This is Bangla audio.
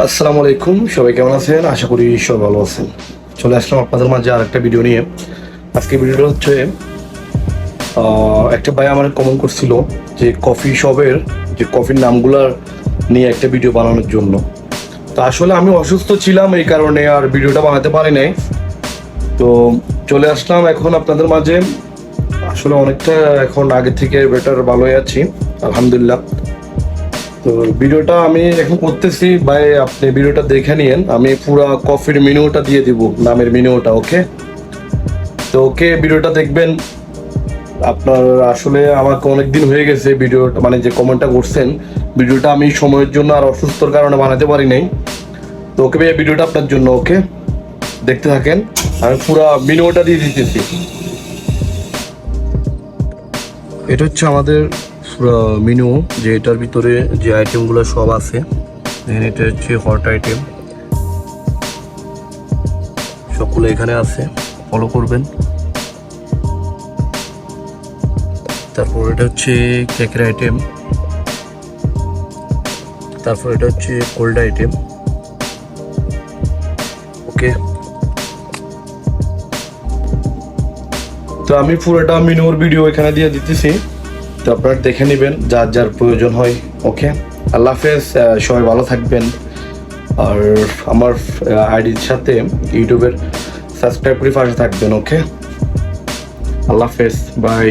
আসসালামু আলাইকুম, সবাই কেমন আছেন? আশা করি সবাই ভালো আছেন। চলে আসলাম আপনাদের মাঝে আর একটা ভিডিও নিয়ে। আজকে ভিডিওটা হচ্ছে একটা ভাই আমার কমেন্ট করছিল যে কফি শপের যে কফির নামগুলার নিয়ে একটা ভিডিও বানানোর জন্য। তো আসলে আমি অসুস্থ ছিলাম এই কারণে আর ভিডিওটা বানাতে পারি নাই। তো চলে আসলাম এখন আপনাদের মাঝে। আসলে অনেকটা এখন আগে থেকে বেটার ভালোই আছি, আলহামদুলিল্লাহ। তো ভিডিওটা আমি এখন করতেছি, ভাই আপনি ভিডিওটা দেখে নিয়েন। আমি পুরো কফির মেনুটা দিয়ে দিব, নামের মেনুটা, ওকে? তো ওকে, ভিডিওটা দেখবেন। আপনার আসলে আমাকে অনেক দিন হয়ে গেছে ভিডিওটা মানে যে কমেন্টটা করছেন, ভিডিওটা আমি সময়ের জন্য আর অসুস্থর কারণে বানাতে পারি নাই। তো ওকে ভাই ভিডিওটা আপনার জন্য, ওকে? দেখতে থাকেন। আমি পুরো মেনুটা দিয়ে দিতেছি। এটা হচ্ছে আমাদের মেনু যে এটার ভিতরে যে আইটেমগুলো সব আছে দেখেন এটা হচ্ছে হট আইটেম সবগুলো এখানে আছে ফলো করবেন। তারপর এটা হচ্ছে কেকের আইটেম তারপর এটা হচ্ছে কোল্ড আইটেম ওকে তো আমি পুরোটা মিনুর ভিডিও এখানে দিয়ে দিতেছি। তো আপনারা দেখে নেবেন যার যার প্রয়োজন হয় ওকে আল্লাহ হাফেজ সবাই ভালো থাকবেন। আর আমার আইডির সাথে ইউটিউবের সাবস্ক্রাইব করে পাশে থাকবেন ওকে আল্লাহ হাফেজ বাই